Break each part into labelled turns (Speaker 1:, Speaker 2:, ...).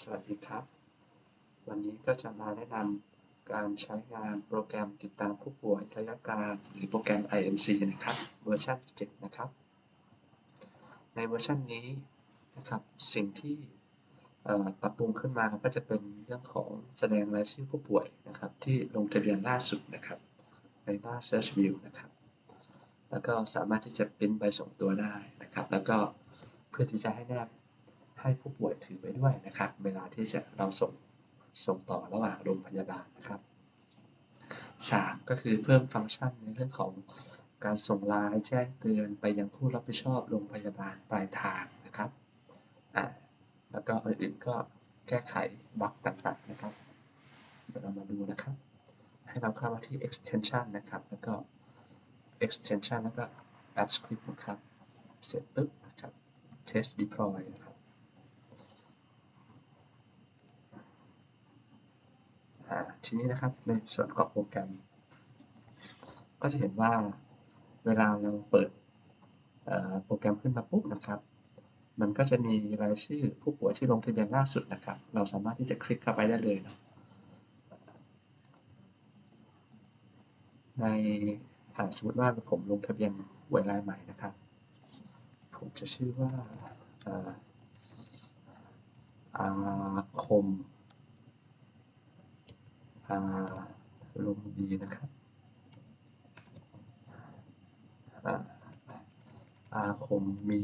Speaker 1: สวัสดีครับ วันนี้ก็จะมาแนะนำการใช้งานโปรแกรมติดตามผู้ป่วยระยะกลางหรือโปรแกรม IMC นะครับ เวอร์ชัน7นะครับ ในเวอร์ชันนี้นะครับ สิ่งที่ปรับปรุงขึ้นมาก็จะเป็นเรื่องของแสดงรายชื่อผู้ป่วยนะครับ ที่ลงทะเบียนล่าสุดนะครับ ในหน้า Search View นะครับ แล้วก็สามารถที่จะปริ้นใบส่งตัวได้นะครับ แล้วก็เพื่อที่จะให้แนบ ให้ผู้ป่วยถือไปด้วยนะครับ เวลาที่จะเราส่งส่งต่อระหว่างโรงพยาบาลนะครับ 3. ก็คือเพิ่มฟังก์ชันในเรื่องของการส่งไลน์แจ้งเตือนไปยังผู้รับผิดชอบโรงพยาบาลปลายทางนะครับอ่าแล้วก็อื่นๆก็แก้ไขบั๊กต่างๆนะครับเดี๋ยวเรามาดูนะครับ ให้เราเข้ามาที่ extension นะครับ แล้วก็ extension แล้วก็ app script นะครับ เสร็จปุ๊บนะครับ test deploy นะครับ ทีนี้นะครับในส่วนของโปรแกรม ก็จะเห็นว่าเวลาเราเปิดโปรแกรมขึ้นมาปุ๊บนะครับ มันก็จะมีรายชื่อผู้ป่วยที่ลงทะเบียนล่าสุดนะครับ เราสามารถที่จะคลิกเข้าไปได้เลยนะในสมมติว่าผมลงทะเบียนป่วยรายใหม่นะครับ ผมจะชื่อว่าอาคม อารมณ์ดีนะครับอาคมมี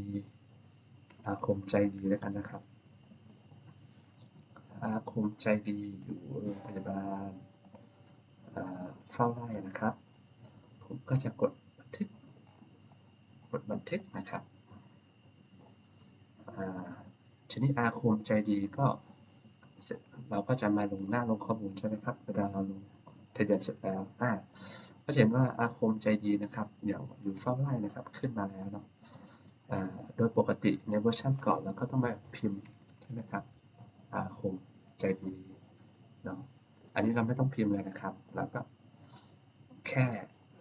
Speaker 1: อาคมใจดีแล้วกันนะครับ อาคมใจดีอยู่โรงพยาบาลเฝ้าไร่นะครับ ผมก็จะกดบันทึก กดบันทึกนะครับทีนี้อาคมใจดีก็ เสร็จเราก็จะมาลงหน้าลงข้อมูลใช่ไหมครับ เวลาเราลงทะเบียนเสร็จแล้วอ่าก็เห็นว่าอาคมใจดีนะครับเดี๋ยวอยู่เฝ้าไร่นะครับขึ้นมาแล้วเนาะโดยปกติในเวอร์ชันก่อนเราก็ต้องมาพิมพ์ใช่ไหมครับอาคมใจดีเนาะอันนี้เราไม่ต้องพิมพ์เลยนะครับเราก็แค่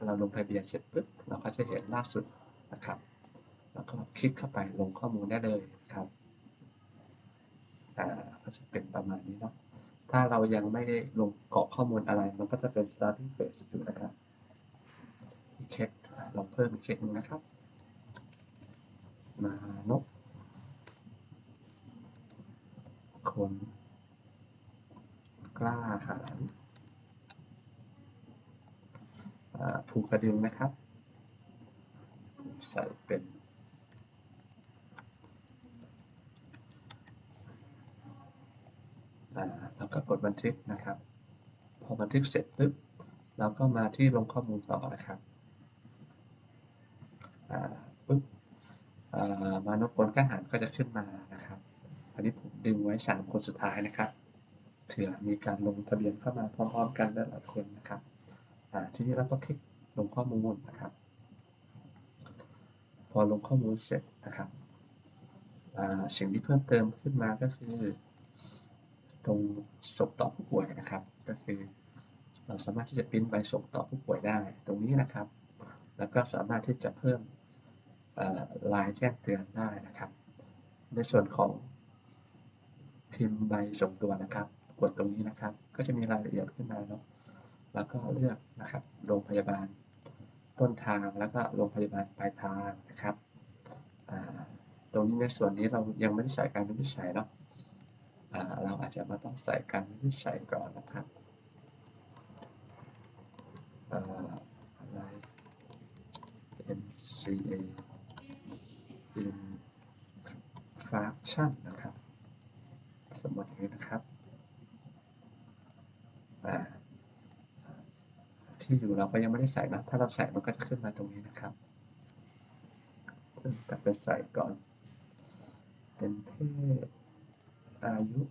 Speaker 1: เราลงทะเบียนเสร็จปุ๊บเราก็จะเห็นล่าสุดนะครับ แล้วก็คลิกเข้าไปลงข้อมูลได้เลยครับ อ่าก็จะเป็นประมาณนี้เนาะถ้าเรายังไม่ได้ลงเกาะข้อมูลอะไร มันก็จะเป็น starting phase อยู่นะครับอีกเคสลองเพิ่มอีกเคสนึงนะครับ มานกคนกล้าหาญผูกกระดึงนะครับ ใส่เป็นแล้ว กดบันทึกนะครับ พอบันทึกเสร็จปุ๊บเราก็มาที่ลงข้อมูลต่อนะครับปุ๊บมานพผลก้าหารก็จะขึ้นมานะครับ อันนี้ผมดึงไว้ 3 คนสุดท้ายนะครับเผื่อมีการลงทะเบียนเข้ามาพร้อมๆกันหลายคนนะครับทีนี้เราก็คลิกลงข้อมูลนะครับ พอลงข้อมูลเสร็จนะครับสิ่งที่เพิ่มเติมขึ้นมาก็คือ ตรงส่งต่อผู้ป่วยนะครับ ก็คือเราสามารถที่จะพิมพ์ใบส่งต่อผู้ป่วยได้ตรงนี้นะครับ แล้วก็สามารถที่จะเพิ่มลายแจ้งเตือนได้นะครับ ในส่วนของพิมพ์ใบส่งตัวนะครับ กดตรงนี้นะครับ ก็จะมีรายละเอียดขึ้นมาเนาะแล้วก็เลือกนะครับโรงพยาบาลต้นทางแล้วก็โรงพยาบาลปลายทางนะครับ ตรงนี้ในส่วนนี้เรายังไม่ได้ใส่การวินิจฉัยเนาะ อาจจะมาต้องใส่การวินิจฉัยก่อนนะครับอะไร MCA infraction นะครับ สมมติอย่างนี้นะครับ ที่อยู่เราก็ยังไม่ได้ใส่นะ ถ้าเราใส่มันก็จะขึ้นมาตรงนี้นะครับ ซึ่งกลับไปใส่ก่อน เป็นเพศอายุ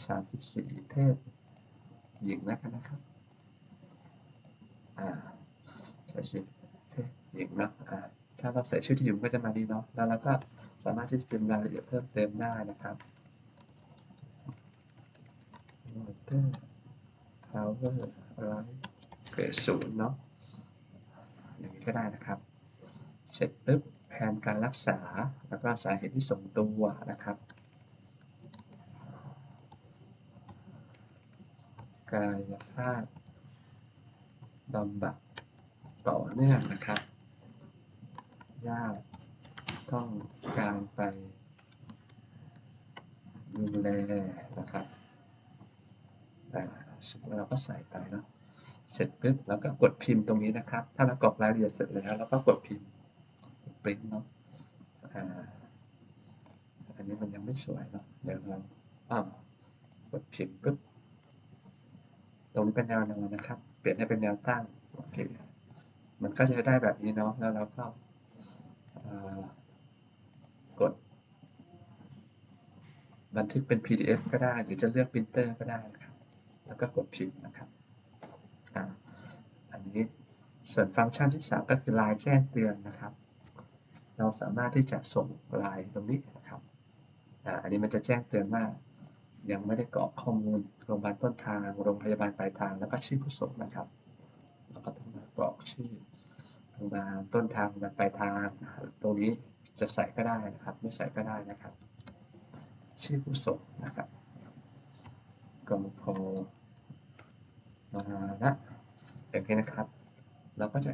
Speaker 1: 34 เพศหญิงแล้วกันนะครับ อ่าใส่ชื่อเพศหญิงนาะอ่าถ้าเราใส่ชื่อที่อยู่ก็จะมาดีเนาะ แล้วเราก็สามารถที่จะพิมพ์รายละเอียดเพิ่มเติมได้นะครับ water power right เกิดศูนย์เนาะ อย่างนี้ก็ได้นะครับ เสร็จปุ๊บแผนการรักษา แล้วก็สาเหตุที่ส่งตัวนะครับ กายภาพบำบัดต่อเนื่องนะครับ ญาติต้องการไปดูแลนะครับอ่สมมติเราก็ใส่ไปเนาะ เสร็จปุ๊บเราก็กดพิมพ์ตรงนี้นะครับ ถ้าเรากรอกรายละเอียดเสร็จแล้วเราก็กดพิมพ์ปริ้นเนาะอ่าอันนี้มันยังไม่สวยเนาะเดี๋ยวเราอ่ากดพิมพ์ปุ๊บ ตรงนี้เป็นแนวนอนนะครับ เปลี่ยนให้เป็นแนวตั้งโอเคมันก็จะได้แบบนี้เนาะแล้วเราก็กด บันทึกเป็น PDF ก็ได้ หรือจะเลือกปรินเตอร์ก็ได้นะครับ แล้วก็กดพิมพ์นะครับอันนี้ส่วนฟังก์ชันที่ 3 ก็คือลน์แจ้งเตือนนะครับ เราสามารถที่จะส่งลน์ตรงนี้นะครับอันนี้มันจะแจ้งเตือนว่า ยังไม่ได้กรอกข้อมูลโรงพยาบาลต้นทาง โรงพยาบาลปลายทาง แล้วก็ชื่อผู้ส่งนะครับ เราก็ต้องมากรอกชื่อโรงพยาบาลต้นทางโรงพยาบาลปลายทาง ตรงนี้จะใส่ก็ได้นะครับ ไม่ใส่ก็ได้นะครับ ชื่อผู้ส่งนะครับกรมพมาละอย่างนี้นะครับ เราก็จะ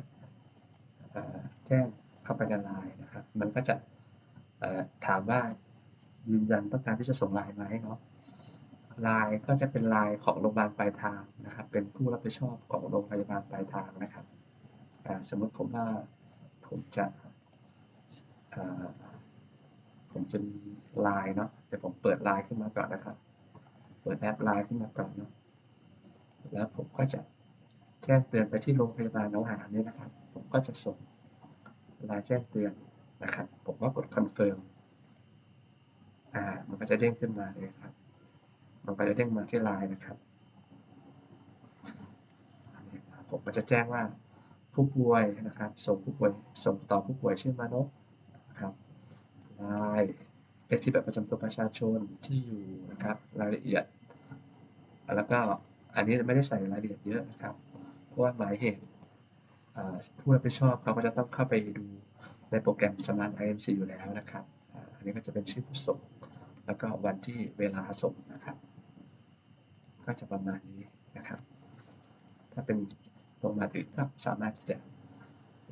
Speaker 1: แจ้งเข้าไปในไลน์นะครับ มันก็จะถามว่ายืนยันต้องการที่จะส่งไลน์ไหมเนาะ ลน์ก็จะเป็นลน์ของโรงพยาบาลปลายทางนะครับ เป็นผู้รับผิดชอบของโรงพยาบาลปลายทางนะครับสมมติผมว่าผมจะผมจะมีไลน์เนาะเดี๋ยวผมเปิดไลน์ขึ้นมาก่อนนะครับ เปิดแอปไลน์ขึ้นมาก่อนเนาะแล้วผมก็จะแจ้งเตือนไปที่โรงพยาบาลหนองหานเนี่ยนะครับ ผมก็จะส่งไลน์แจ้งเตือนนะครับ ผมก็กดคอนเฟิร์มอ่ามันก็จะเด้งขึ้นมาเลยครับ มันก็จะเด้งมาที่ไลน์นะครับผมก็จะแจ้งว่าผู้ป่วยนะครับ ส่งผู้ป่วยส่งต่อผู้ป่วยชื่อมานพนะครับไลน์เลขที่แบัตรประจำตัวประชาชนที่อยู่นะครับรายละเอียด แล้วก็อันนี้ไม่ได้ใส่รายละเอียดเยอะนะครับ เพราะว่าหมายเหตุผู้รับผิดชอบเขาก็จะต้องเข้าไปดูในโปรแกรม Smart IMC อยู่แล้วนะครับ อันนี้ก็จะเป็นชื่อผู้ส่ง แล้วก็วันที่เวลาส่งนะครับ จะประมาณนี้นะครับ ถ้าเป็นโรงพยาบาลอื่นก็สามารถที่จะ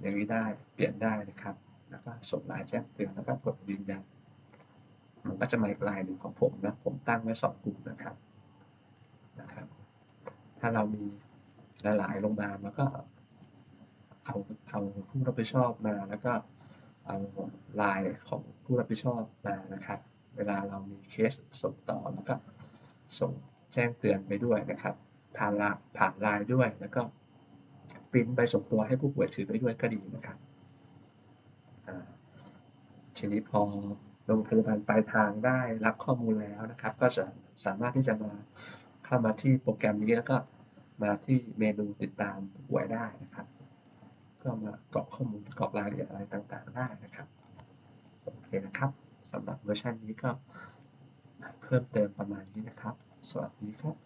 Speaker 1: อย่างนี้ได้เปลี่ยนได้นะครับ แล้วก็ส่งลน์แจ้งเตือนแล้วก็กดยืนยันมันก็จะมาอีกลน์หนึ่งของผมนะผมตั้งไว้สองกลุ่มนะครับนะครับ ถ้าเรามีหลายๆโรงพยาบาลแล้วก็เอาเอาผู้รับผิดชอบมาแล้วก็เอาลน์ของผู้รับผิดชอบมานะครับ เวลาเรามีเคสส่งต่อแล้วก็ส่ง แจ้งเตือนไปด้วยนะครับ ผ่านไลน์ผ่านไลน์ด้วยแล้วก็ปริ้นใบส่งตัวให้ผู้ป่วยถือไปด้วยก็ดีนะครับทีนี้พอโรงพยาบาลปลายทางได้รับข้อมูลแล้วนะครับ ก็จะสามารถที่จะมาเข้ามาที่โปรแกรมนี้แล้วก็มาที่เมนูติดตามผู้ป่วยได้นะครับ ก็มากรอกข้อมูลกรอกรายละเอียดอะไรต่างๆ ได้นะครับโอเคนะครับสำหรับเวอร์ชันนี้ก็เพิ่มเติมประมาณนี้นะครับ สวัสดีครับ